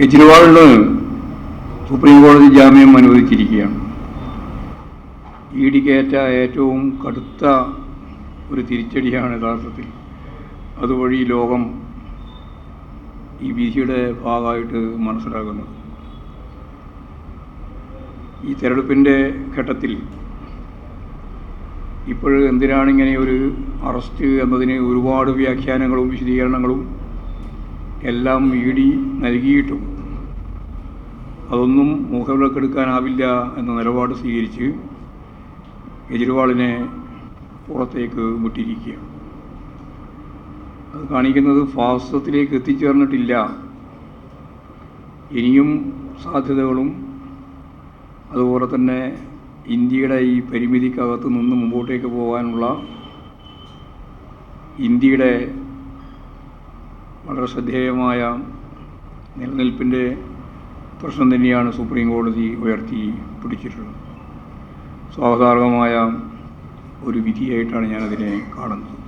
കെജ്രിവാളിന് supreme കോടതി ജാമ്യം അനുവദിച്ചിരിക്കുകയാണ്. E ഡിക്കേറ്റ ഏറ്റവും കടുത്ത ഒരു തിരിച്ചടിയാണ് യഥാർത്ഥത്തിൽ. അതുവഴി ലോകം ഈ വിധിയുടെ ഭാഗമായിട്ട് മനസ്സിലാക്കുന്നത് ഈ തെരഞ്ഞെടുപ്പിന്റെ ഘട്ടത്തിൽ ഇപ്പോൾ എന്തിനാണിങ്ങനെ ഒരു അറസ്റ്റ് എന്നതിന് ഒരുപാട് വ്യാഖ്യാനങ്ങളും വിശദീകരണങ്ങളും എല്ലാം ഡി നൽകിയിട്ടും അതൊന്നും മുഖവിലക്കെടുക്കാനാവില്ല എന്ന നിലപാട് സ്വീകരിച്ച് കെജ്രിവാളിനെ പുറത്തേക്ക് വിട്ടിരിക്കുകയാണ് അത് കാണിക്കുന്നത് ഫാസിസത്തിലേക്ക് എത്തിച്ചേർന്നിട്ടില്ല. ഇനിയും സാധ്യതകളും അതുപോലെ തന്നെ ഇന്ത്യയുടെ ഈ പരിമിതിക്കകത്ത് നിന്ന് മുമ്പോട്ടേക്ക് പോകാനുള്ള ഇന്ത്യയുടെ വളരെ ശ്രദ്ധേയമായ നിലനിൽപ്പിന്റെ പ്രശ്നം തന്നെയാണ് സുപ്രീം കോടതി ഉയർത്തി പിടിച്ചിട്ടുള്ളത്. സ്വാഗതാർഹമായ ഒരു വിധിയായിട്ടാണ് ഞാനതിനെ കാണുന്നത്.